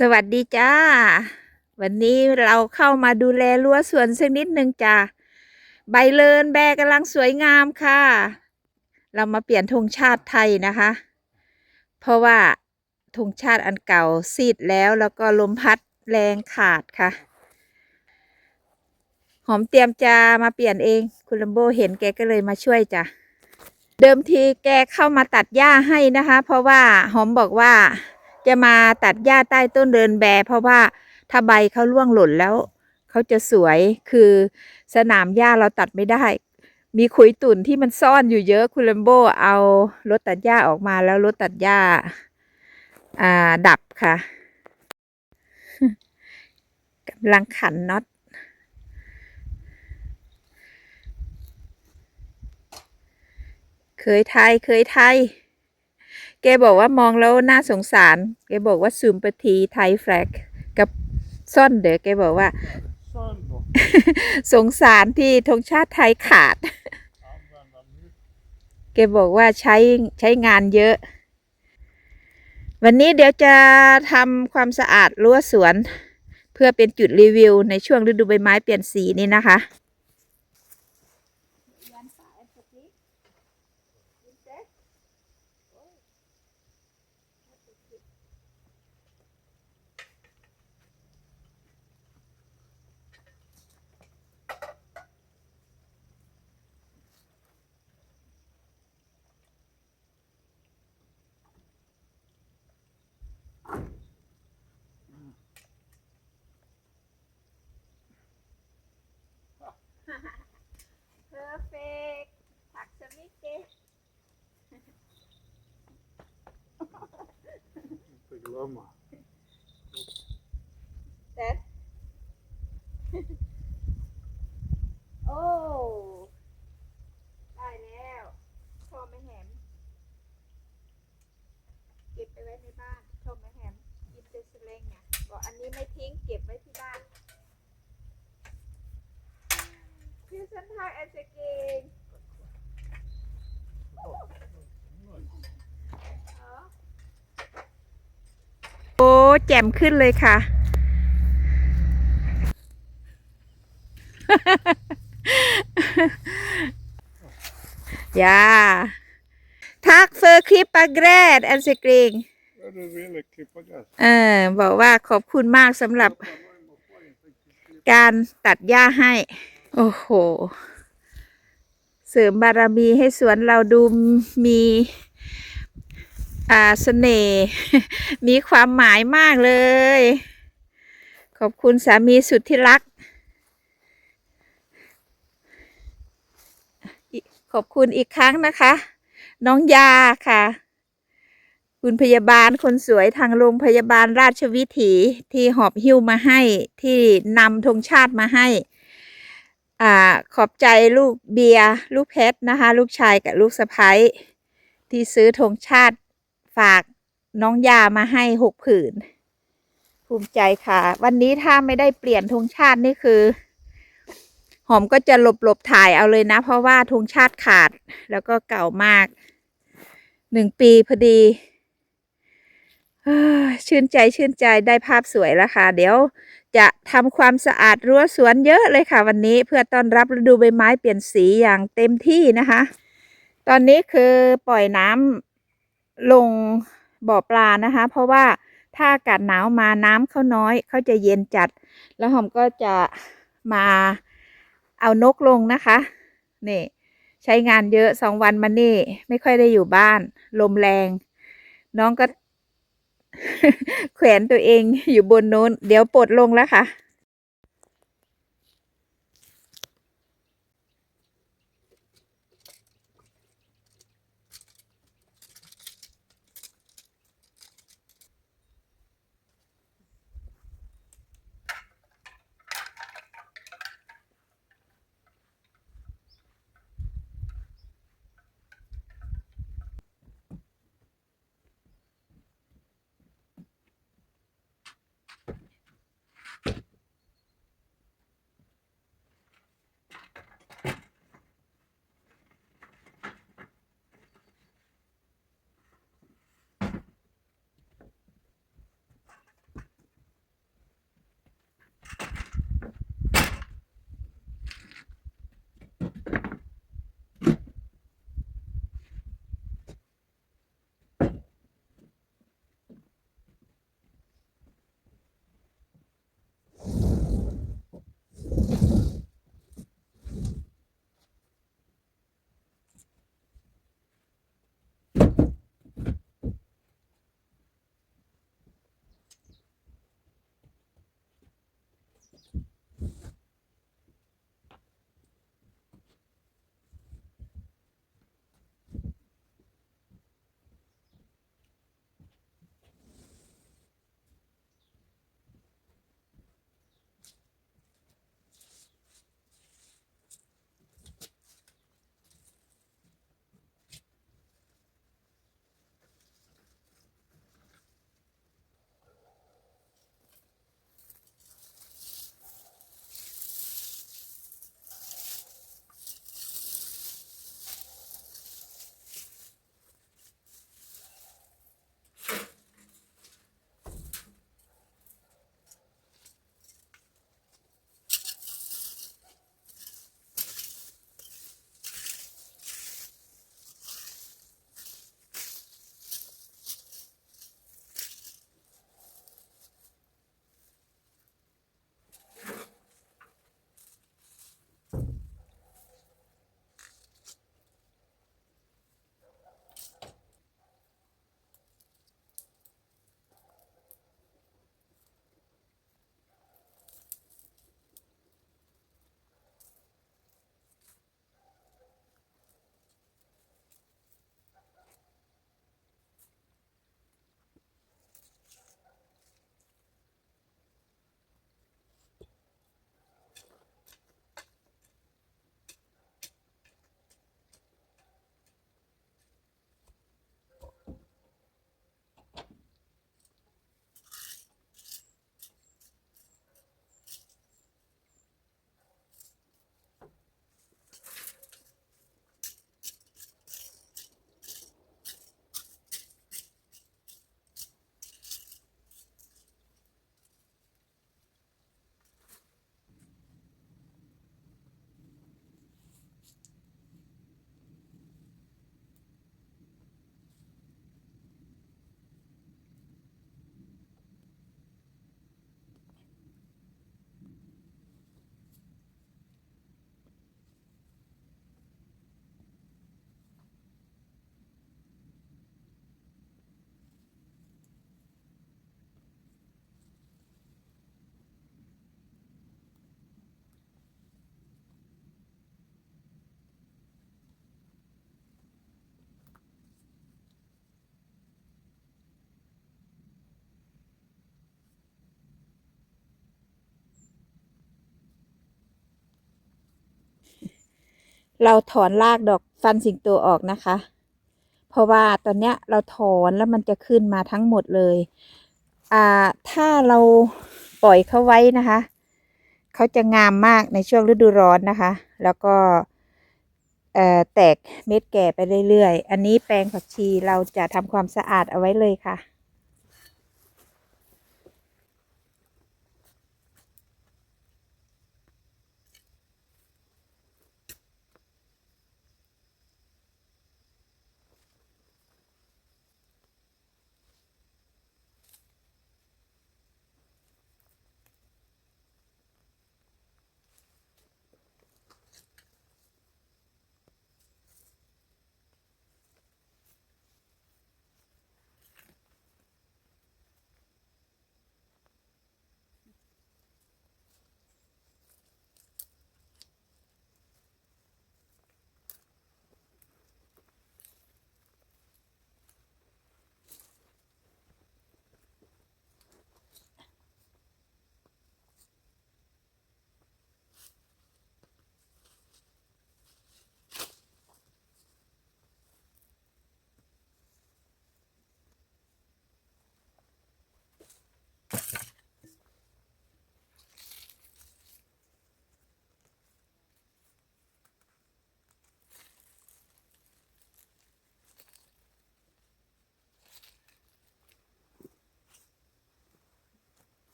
สวัสดีจ้า วันนี้เราเข้ามาดูแลรั้วสวนสักนิดหนึ่งจ้าใบเลินแบกำลังสวยงามค่ะ เรามาเปลี่ยนธงชาติไทยนะคะ เพราะว่าธงชาติอันเก่าซีดแล้วแล้วก็ลมพัดแรงขาดค่ะ หอมเตรียมจะมาเปลี่ยนเอง คุณลัมโบเห็นแกก็เลยมาช่วยจ้ะเดิมทีแกเข้ามาตัดหญ้าให้นะคะ เพราะว่าหอมบอกว่า จะมาตัดหญ้าใต้ต้นเดินแบ เพราะว่าถ้าใบเขาร่วงหล่นแล้ว เขาจะสวยคือสนามหญ้าเราตัดไม่ได้ มีขุยตุ่นที่มันซ่อนอยู่เยอะคุณลัมโบเอารถตัดหญ้าออกมาแล้วรถตัดหญ้าอ่าดับค่ะกำลังขันน็อตเคยไทยเคยไทย กบอกว่ามองแล้วน่าสงสาร แกบอกว่าซูมปทีไทยแฟลกกับซ่อนเด๋อแกบอกว่า สงสารที่ธงชาติไทยขาด แกบอกว่าใช้ใช้งานเยอะ วันนี้เดี๋ยวจะทำความสะอาดรั้วสวน เพื่อเป็นจุดรีวิวในช่วงฤดูใบไม้เปลี่ยนสีนี้นะคะ perfect ผักสมิเก Inte glömma. Dad โอ้ ได้แล้วชอบไหมแหม เก็บไปไว้ในบ้านชอบไหมแหมกินเป็นสเลงเนี่ยบอกอันนี้ไม่ทิ้งเก็บไว้ที่บ้าน พี่สันทากแอนเจเกงโอ้แจ่มขึ้นเลยค่ะ Ja. Tack för klippa gräd, Else Kring. Ja, du ville klippa gräs. เออ บอกว่าขอบคุณมากสำหรับการตัดหญ้าให้ โอ้โห เสริมบารมีให้สวนเราดูมีอ่าเสน่ห์มีความหมายมากเลย ขอบคุณสามีสุดที่รัก ขอบคุณอีกครั้งนะคะ น้องยาค่ะ คุณพยาบาลคนสวยทางโรงพยาบาลราชวิถีที่หอบหิ้วมาให้ที่นำธงชาติมาให้ อ่าขอบใจลูกเบียร์ลูกเพชรนะคะ ลูกชายกับลูกสะพ้ายที่ซื้อธงชาติฝากน้องยามาให้หกผืน ภูมิใจค่ะ วันนี้ถ้าไม่ได้เปลี่ยนธงชาตินี่คือ หอมก็จะหลบหลบถ่ายเอาเลยนะ เพราะว่าธงชาติขาดแล้วก็เก่ามากหนึ่งปีพอดีชื่นใจชื่นใจได้ภาพสวยแล้วค่ะ เดี๋ยว จะทำความสะอาดรั้วสวนเยอะเลยค่ะ วันนี้เพื่อต้อนรับฤดูใบไม้เปลี่ยนสีอย่างเต็มที่นะคะ ตอนนี้คือปล่อยน้ำลงบ่อปลานะคะ เพราะว่าถ้าอากาศหนาวมาน้ำเขาน้อยเขาจะเย็นจัด แล้วหอมก็จะมาเอานกลงนะคะนี่ใช้งานเยอะสองวันมานี่ ไม่ค่อยได้อยู่บ้าน ลมแรง น้องก็ แขวนตัวเองอยู่บนโน้น เดี๋ยวปลดลงแล้วค่ะ เราถอนรากดอกฟันสิงโตออกนะคะ เพราะว่าตอนเนี้ยเราถอนแล้วมันจะขึ้นมาทั้งหมดเลยอ่าถ้าเราปล่อยเขาไว้นะคะ เขาจะงามมากในช่วงฤดูร้อนนะคะ แล้วก็แตกเม็ดแก่ไปเรื่อยๆ อันนี้แปลงผักชีเราจะทำความสะอาดเอาไว้เลยค่ะ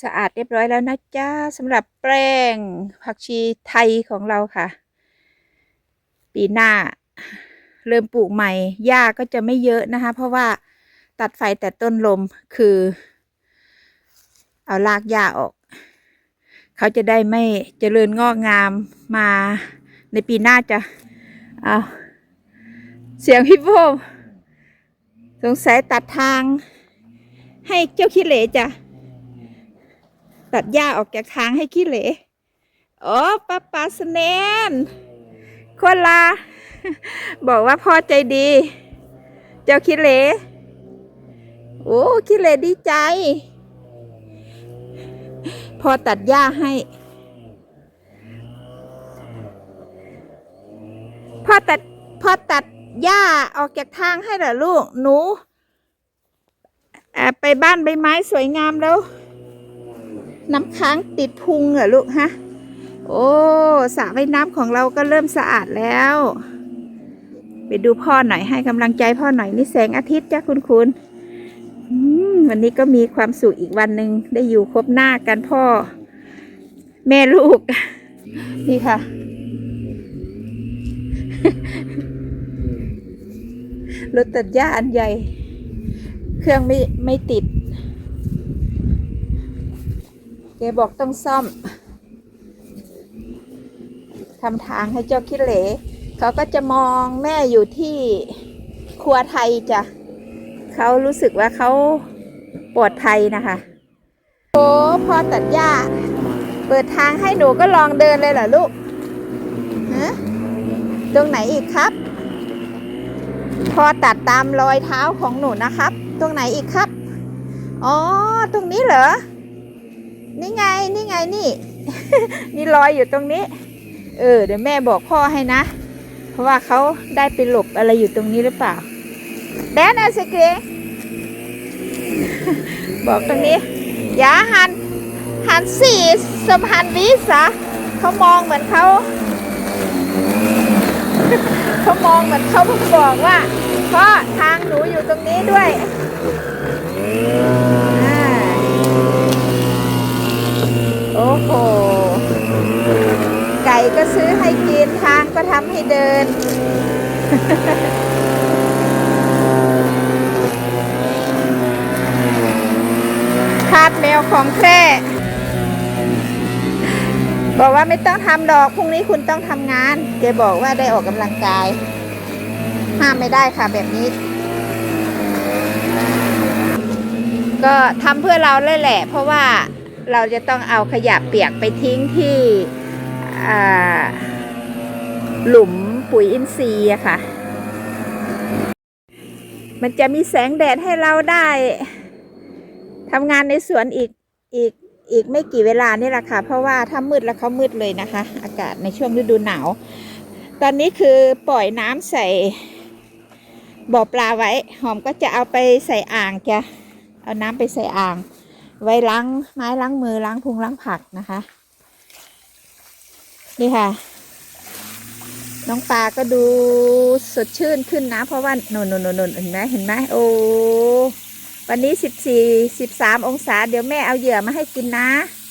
สะอาดเรียบร้อยแล้วนะจ๊ะสำหรับแปลงผักชีไทยของเราค่ะ ปีหน้า เริ่มปลูกใหม่หญ้าก็จะไม่เยอะนะคะ เพราะว่าตัดไฟแต่ต้นลมคือ เอารากหญ้าออก เขาจะได้ไม่เจริญงอกงามมาในปีหน้าจะเอาเสียงพี่โบสงสัยตัดทาง ให้เจ้าขี้เหร่จ้ะ ตัดหญ้าออกจากทางให้ขี้เหร่โอ้ป้าป้าสแนนคนลา บอกว่าพ่อใจดี เจ้าขี้เหร่โอ้ขี้เหร่ดีใจ พอตัดหญ้าให้ พ่อตัดพ่อตัดหญ้าออกจากทางให้เหรอลูก หนูอ่าไปบ้านใบไม้สวยงามแล้ว น้ำค้างติดพุงเหรอลูกฮะ โอ้สระว่ายน้ำของเราก็เริ่มสะอาดแล้ว ไปดูพ่อหน่อยให้กำลังใจพ่อหน่อยนี่แสงอาทิตย์จ้ะคุณคุณอืมวันนี้ก็มีความสุขอีกวันหนึ่งได้อยู่ครบหน้ากันพ่อ แม่ลูก นี่ค่ะ รถตัดหญ้าอันใหญ่ เครื่องไม่ไม่ติดแก บอกต้องซ่อมทำทางให้เจ้าคิดเหลเขาก็จะมองแม่อยู่ที่ครัวไทยจ้ะเขารู้สึกว่าเขาปลอดภัยนะคะโอ้พอตัดหญ้า เปิดทางให้หนูก็ลองเดินเลยเหรอลูกฮะตรงไหนอีกครับ พอตัดตามรอยเท้าของหนูนะครับ ตรงไหนอีกครับ อ๋อ ตรงนี้เหรอ นี่ไงนี่ไงนี่ นี่รอยอยู่ตรงนี้ เออ เดี๋ยวแม่บอกพ่อให้นะ เพราะว่าเขาได้ไปหลบอะไรอยู่ตรงนี้หรือเปล่าแดนอาสเกบอกตรงนี้ อย่าหันหันสี่สมหันวิสะเขามองเหมือนเขาเขามองเหมือนเขาเพิ่งบอกว่าพ่อทางหนูอยู่ตรงนี้ด้วยอ่า โอ้โห ไก่ก็ซื้อให้กินทางก็ทำให้เดินอาสแมวของแท้บอกว่าไม่ต้องทำดอกพรุ่งนี้คุณต้องทำงานแกบอกว่าได้ออกกำลังกาย ห้ามไม่ได้ค่ะแบบนี้ ก็ทำเพื่อเราเลยแหละ เพราะว่า เราจะต้องเอาขยะเปียกไปทิ้งที่หลุมปุ๋ยอินทรีย์ค่ะ มันจะมีแสงแดดให้เราได้ทำงานในสวนอีกอีกอีกไม่กี่เวลานี่แหละค่ะ เพราะว่าถ้ามืดแล้วเขามืดเลยนะคะ อากาศในช่วงฤดูหนาว ตอนนี้คือปล่อยน้ำใส่บ่อปลาไว้ หอมก็จะเอาไปใส่อ่างจะเอาน้ำไปใส่อ่าง ไว้ล้างไม้ล้างมือล้างพุงล้างผักนะคะ นี่ค่ะ น้องปลาก็ดูสดชื่นขึ้นนะ เพราะว่าโนนโนนโนนเห็นไหมเห็นไหมโอ้วันนี้สิบสี่สิบสามองศา เดี๋ยวแม่เอาเหยื่อมาให้กินนะ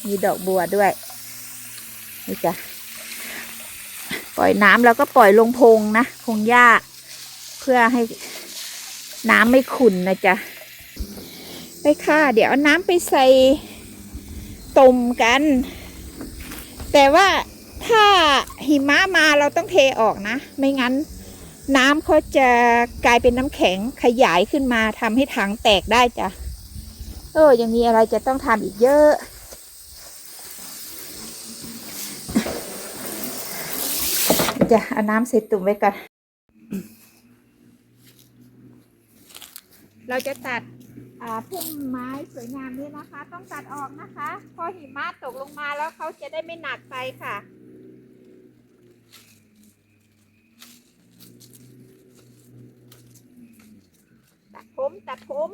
มีดอกบัวด้วย นี่จ้ะปล่อยน้ำแล้วก็ปล่อยลงพงนะพงหญ้า เพื่อให้น้ำไม่ขุ่นนะจ๊ะ ไปค่ะ เดี๋ยวเอาน้ำไปใส่ต้มกัน แต่ว่าถ้าหิมะมาเราต้องเทออกนะ ไม่งั้นน้ำเขาจะกลายเป็นน้ำแข็งขยายขึ้นมาทำให้ถังแตกได้จ้ะ เออ ยังมีอะไรจะต้องทำอีกเยอะ จะเอาน้ำใส่ตุ่มไว้ก่อน เราจะตัด พุ่มไม้สวยงามนี้นะคะ ต้องตัดออกนะคะ พอหิมะตกลงมาแล้วเขาจะได้ไม่หนักไปค่ะตัดผมตัดผม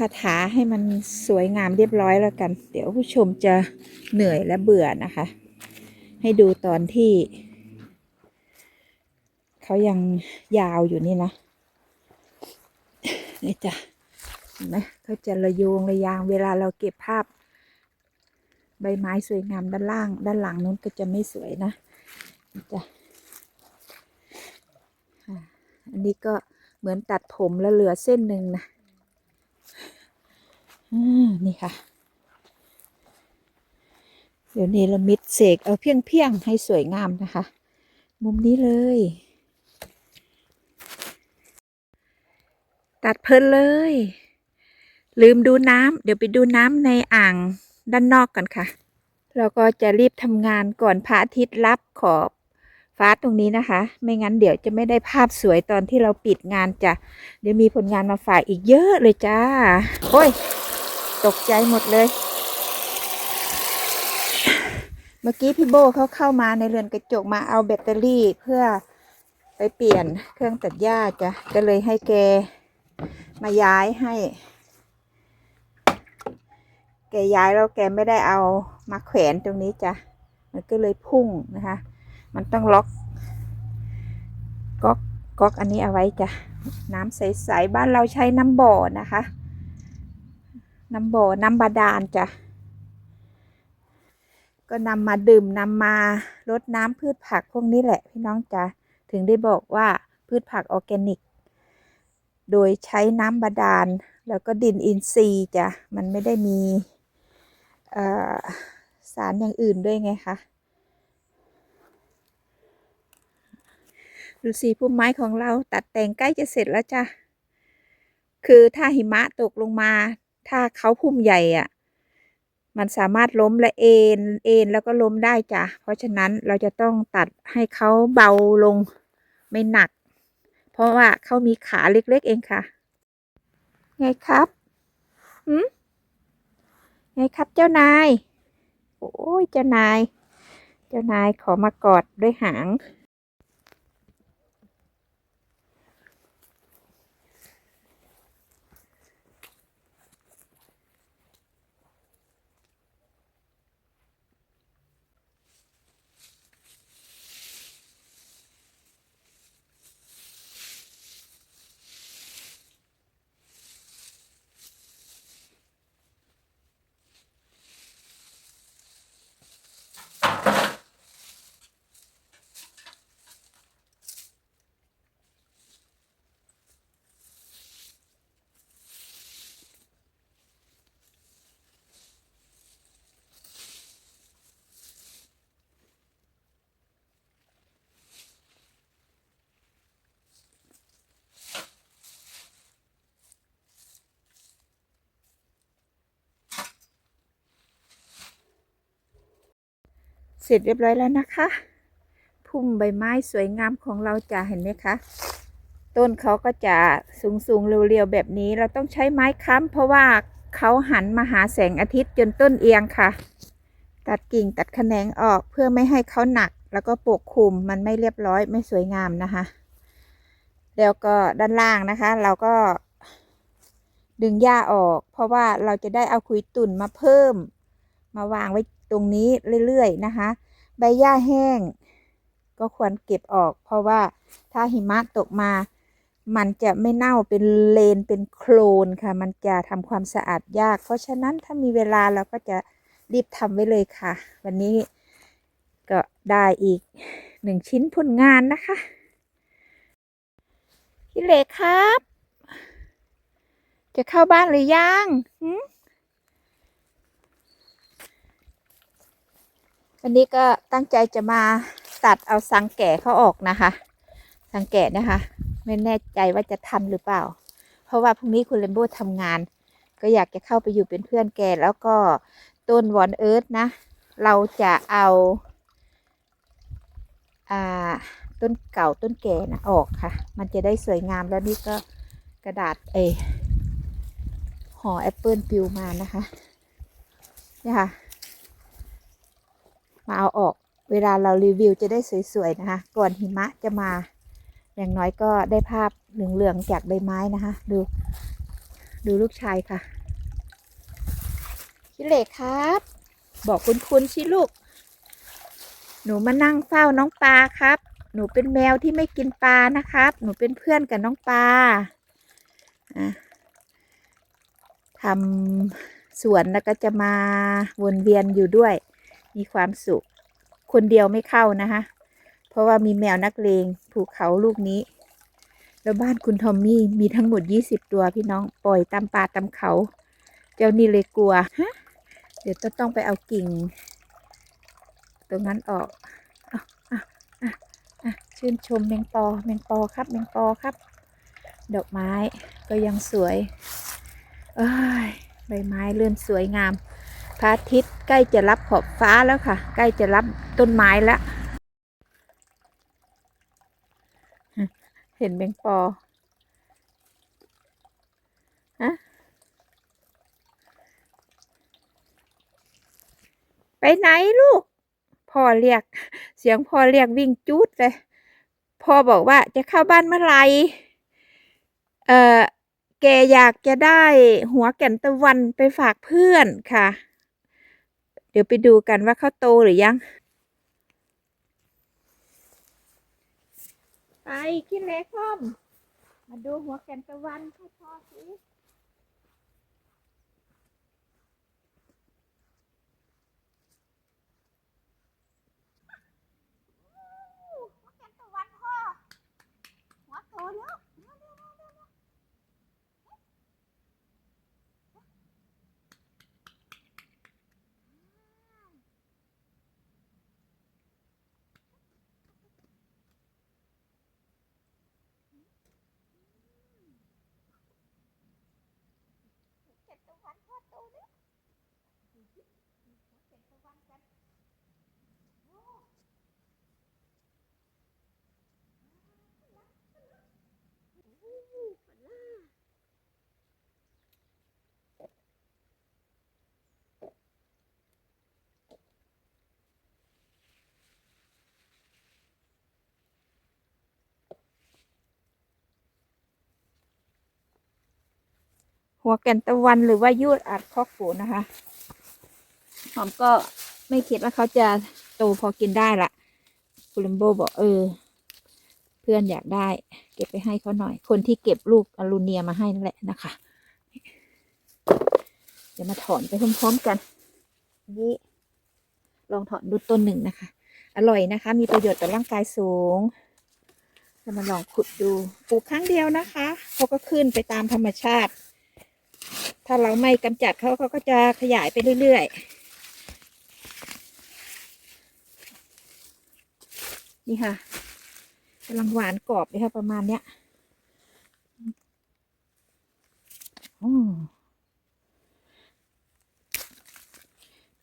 คาถาให้มันสวยงามเรียบร้อยแล้วกัน เดี๋ยวผู้ชมจะเหนื่อยและเบื่อนะคะ ให้ดูตอนที่ เขายังยาวอยู่นี่นะนี่จ้ะเห็นไหมเขาจะระโยงระยางเวลาเราเก็บภาพ ใบไม้สวยงามด้านล่าง ด้านหลังนู้นก็จะไม่สวยนะนจ้ะอันนี้ก็เหมือนตัดผมแล้วเหลือเส้นหนึ่งนะ นี่ค่ะ เดี๋ยวเนรมิตเสกเอาเพียงเพียงๆให้สวยงามนะคะ มุมนี้เลย ตัดเพลินเลย ลืมดูน้ำเดี๋ยวไปดูน้ำในอ่างด้านนอกกันค่ะ เราก็จะรีบทำงานก่อนพระอาทิตย์รับขอบ ฟ้าตรงนี้นะคะ ไม่งั้นเดี๋ยวจะไม่ได้ภาพสวยตอนที่เราปิดงานจ้ะ เดี๋ยวมีผลงานมาฝากอีกเยอะเลยจ้า โอ้ย ตกใจหมดเลย เมื่อกี้พี่โบเขาเข้ามาในเรือนกระจกมาเอาแบตเตอรี่เพื่อไปเปลี่ยนเครื่องตัดหญ้าจ้ะ ก็เลยให้แกมาย้ายให้ แกย้ายแล้วแกไม่ได้เอามาแขวนตรงนี้จ้ะ มันก็เลยพุ่งนะคะ มันต้องล็อกก๊อกก๊อกอันนี้เอาไว้จ้ะน้ำใสๆบ้านเราใช้น้ำบ่อนะคะ น้ำบ่อน้ำบาดาลจ้ะก็นำมาดื่มนำมารดน้ำพืชผักพวกนี้แหละพี่น้องจ้ะถึงได้บอกว่าพืชผักออร์แกนิก โดยใช้น้ำบาดาล แล้วก็ดินอินทรีย์จ้ะมันไม่ได้มีสารอย่างอื่นด้วยไงคะ ดูสีพุ่มไม้ของเราตัดแต่งใกล้จะเสร็จแล้วจ้ะ คือถ้าหิมะตกลงมา ถ้าเขาพุ่มใหญ่อะ่ะ มันสามารถล้มและเอ็นเอ็นแล้วก็ล้มได้จ้ะ เพราะฉะนั้นเราจะต้องตัดให้เขาเบาลงไม่หนัก เพราะว่าเขามีขาเล็กๆเองค่ะ ไงครับหืมไงครับเจ้านาย โอ้ยเจ้านาย เจ้านายขอมากอดด้วยหาง เสร็จเรียบร้อยแล้วนะคะ พุ่มใบไม้สวยงามของเราจะเห็นไหมคะต้นเขาก็จะสูงสูงๆเรียวๆแบบนี้เราต้องใช้ไม้ค้ำเพราะว่าเขาหันมาหาแสงอาทิตย์จนต้นเอียงค่ะ ตัดกิ่งตัดแขนงออกเพื่อไม่ให้เขาหนัก แล้วก็ปกคลุมมันไม่เรียบร้อยไม่สวยงามนะคะ แล้วก็ด้านล่างนะคะ เราก็ดึงหญ้าออก เพราะว่าเราจะได้เอาขุยตุ่นมาเพิ่ม มาวางไว้ ตรงนี้เรื่อยๆนะคะ ใบหญ้าแห้ง ก็ควรเก็บออก เพราะว่าถ้าหิมะตกมา มันจะไม่เน่าเป็นเลนเป็นโคลนค่ะ มันจะทำความสะอาดยาก เพราะฉะนั้นถ้ามีเวลาเราก็จะรีบทำไว้เลยค่ะ วันนี้ก็ได้อีกหนึ่งชิ้นผลงานนะคะพี่เล็กครับ จะเข้าบ้านหรือยังหืม วันนี้ก็ตั้งใจจะมาตัดเอาสังแก่เขาออกนะคะ สังแก่นะคะ ไม่แน่ใจว่าจะทันหรือเปล่า เพราะว่าพรุ่งนี้คุณเลมโบทำงาน ก็อยากจะเข้าไปอยู่เป็นเพื่อนแกแล้วก็ต้นวอนเอิร์ธนะ เราจะเอาอ่าต้นเก่าต้นแก่นะออกค่ะ มันจะได้สวยงามแล้วนี่ก็กระดาษเออห่อแอปเปิลปิวมานะคะเนี่ยค่ะ มาเอาออก เวลาเรารีวิวจะได้สวยๆนะคะ ก่อนหิมะจะมา อย่างน้อยก็ได้ภาพเหลืองๆจากใบไม้นะคะ ดู ดูลูกชายค่ะพี่เล็กครับ บอกคุณคุณสิลูก หนูมานั่งเฝ้าน้องปลาครับ หนูเป็นแมวที่ไม่กินปลานะครับ หนูเป็นเพื่อนกับน้องปลาทำสวนแล้วก็จะมาวนเวียนอยู่ด้วย มีความสุข คนเดียวไม่เข้านะคะ เพราะว่ามีแมวนักเลงภูเขาลูกนี้ แล้วบ้านคุณทอมมี่มีทั้งหมด 20 ตัวพี่น้องปล่อยตามป่าตามเขา เจ้านี่เลยกลัวฮะเดี๋ยวจะต้องไปเอากิ่ง ตรงนั้นออกอะอะอะอะชื่นชมแมงปอแมงปอครับแมงปอครับ ดอกไม้ก็ยังสวย เอ้ยใบไม้เลื่อนสวยงาม พระอาทิตย์ใกล้จะรับขอบฟ้าแล้วค่ะ ใกล้จะรับต้นไม้แล้ว เห็นแมงปอฮะไปไหนลูก พ่อเรียก เสียงพ่อเรียกวิ่งจูดเลยพ่อบอกว่าจะเข้าบ้านเมื่อไหร่เออแกอยากจะได้หัวแก่นตะวันไปฝากเพื่อนค่ะ เดี๋ยวไปดูกันว่าเขาโตหรือยัง ไปขึ้นเลขพ่อมมาดูหัวแกนตะวันเขาอสิหัวแก่นตะวันพ่อ หัวโตแล้วเร็วเร็วเร็วเร็วเร็วหัวแก่นตะวันพ่อโตแล้วดูสิหัวแก่นตะวันกันโอ้ หัวแก่นตะวันหรือว่ายูดอัดคอกปูนะคะ หอมก็ไม่คิดว่าเขาจะโตพอกินได้ละคุณลัมโบบอกเออ เพื่อนอยากได้ เก็บไปให้เขาหน่อย คนที่เก็บลูกอลูเนียมาให้นั่นแหละนะคะเดี๋ยวมาถอนไปพร้อมๆกันนี่ลองถอนดูต้นหนึ่งนะคะ อร่อยนะคะ มีประโยชน์ต่อร่างกายสูงจะมาลองขุดดูปลูกครั้งเดียวนะคะเขาก็ขึ้นไปตามธรรมชาติ ถ้าเราไม่กำจัดเขาเขาก็จะขยายไปเรื่อยๆ นี่ค่ะกำลังหวานกรอบเลยค่ะประมาณเนี้ยอืม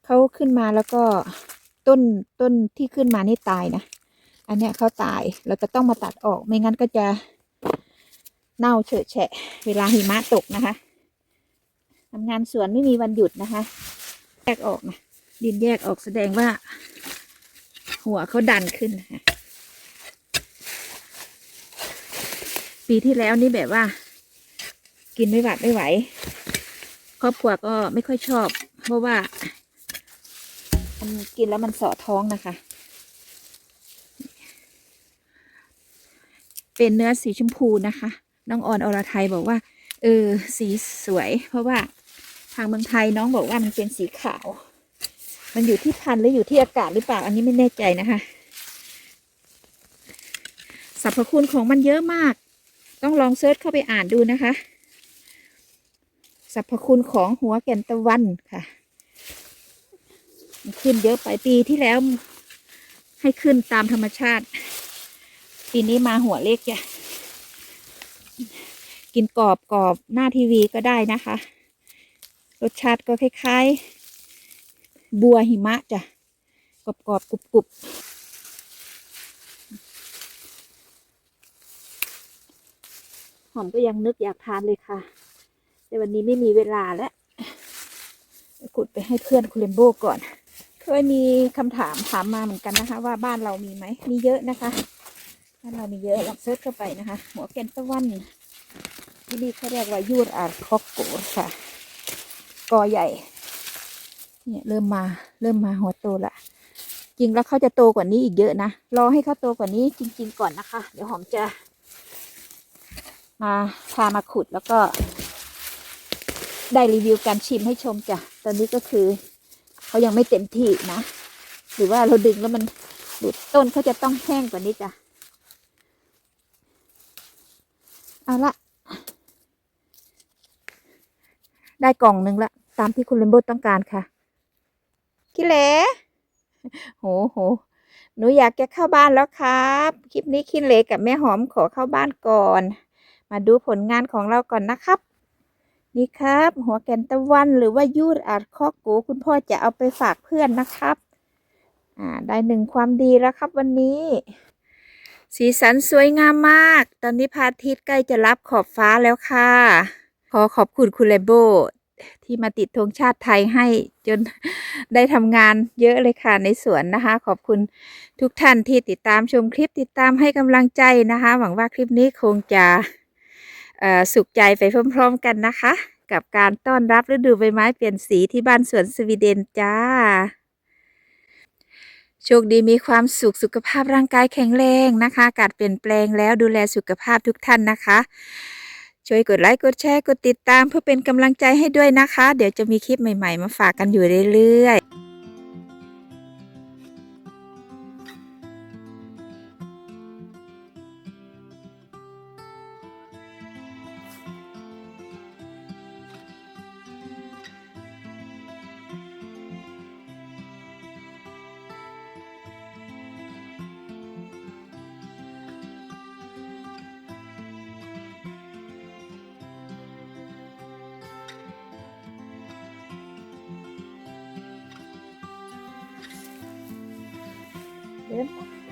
เขาขึ้นมาแล้วก็ต้นต้นที่ขึ้นมานี่ตายนะ อันเนี้ยเขาตายเราจะต้องมาตัดออกไม่งั้นก็จะเน่าเฉอะแฉะ เวลาหิมะตกนะคะ ทำงานสวนไม่มีวันหยุดนะคะ แยกออกนะดินแยกออกแสดงว่า หัวเขาดันขึ้นนะคะปีที่แล้วนี่แบบว่า กินไม่หวัดไม่ไหว ครอบครัวก็ไม่ค่อยชอบ เพราะว่ามันกินแล้วมันเสาะท้องนะคะ เป็นเนื้อสีชมพูนะคะ น้องออนอรไทยบอกว่า เออ สีสวย เพราะว่า ทางเมืองไทยน้องบอกว่ามันเป็นสีขาว มันอยู่ที่พันธุ์หรืออยู่ที่อากาศหรือเปล่า อันนี้ไม่แน่ใจนะคะสรรพคุณของมันเยอะมาก ต้องลองเซิร์ชเข้าไปอ่านดูนะคะสรรพคุณของหัวแก่นตะวันค่ะ ขึ้นเยอะไปปีที่แล้ว ให้ขึ้นตามธรรมชาติ ปีนี้มาหัวเล็กจ้ะกินกรอบกรอบหน้าทีวีก็ได้นะคะ รสชาติก็คล้าย ๆ บัวหิมะจ้ะกรอบกรอบๆกรุบกรุบหอมก็ยังนึกอยากทานเลยค่ะ แต่วันนี้ไม่มีเวลาแล้วเดี๋ยวขุดไปให้เพื่อนคุณเลมโบก่อน เคยมีคำถามถามมาเหมือนกันนะคะ ว่าบ้านเรามีไหม มีเยอะนะคะ บ้านเรามีเยอะลองเซิร์ชเข้าไปนะคะ หัวแกนตะวันที่นี่เขาเรียกว่ายูดอาร์คอกโกค่ะ กอใหญ่ เนี่ยเริ่มมาเริ่มมาหัวโตละจริงแล้วเขาจะโตกว่านี้อีกเยอะนะรอให้เขาโตกว่านี้จริง ๆ ก่อนนะคะ เดี๋ยวหอมจะ มาพามาขุดแล้วก็ ได้รีวิวการชิมให้ชมจ้ะตอนนี้ก็คือเขายังไม่เต็มที่นะ หรือว่าเราดึงแล้วมันหลุดต้นเขาจะต้องแห้งกว่านี้จ้ะเอาละ ได้กล่องหนึ่งละ ตามที่คุณเลมโบต้องการค่ะคิเลโหโหหนูอยากจะเข้าบ้านแล้วครับ คลิปนี้คิเลกับแม่หอมขอเข้าบ้านก่อน มาดูผลงานของเราก่อนนะครับ นี่ครับ หัวแกนตะวันหรือว่ายูดอาร์คอกกูคุณพ่อจะเอาไปฝากเพื่อนนะครับ อ่า ได้หนึ่งความดีแล้วครับวันนี้ สีสันสวยงามมาก ตอนนี้พระอาทิตย์ใกล้จะรับขอบฟ้าแล้วค่ะ ขอขอบคุณคุณเลโบที่มาติดธงชาติไทยให้จนได้ทำงานเยอะเลยค่ะในสวนนะคะ ขอบคุณทุกท่านที่ติดตามชมคลิปติดตามให้กำลังใจนะคะ หวังว่าคลิปนี้คงจะสุขใจไปพร้อมๆกันนะคะ กับการต้อนรับฤดูใบไม้เปลี่ยนสีที่บ้านสวนสวีเดนจ้า โชคดีมีความสุขสุขภาพร่างกายแข็งแรงนะคะ กาศเปลี่ยนแปลงแล้วดูแลสุขภาพทุกท่านนะคะ ช่วยกดไลค์กดแชร์กดติดตามเพื่อเป็นกำลังใจให้ด้วยนะคะ เดี๋ยวจะมีคลิปใหม่ ๆ มาฝากกันอยู่เรื่อย เดินไป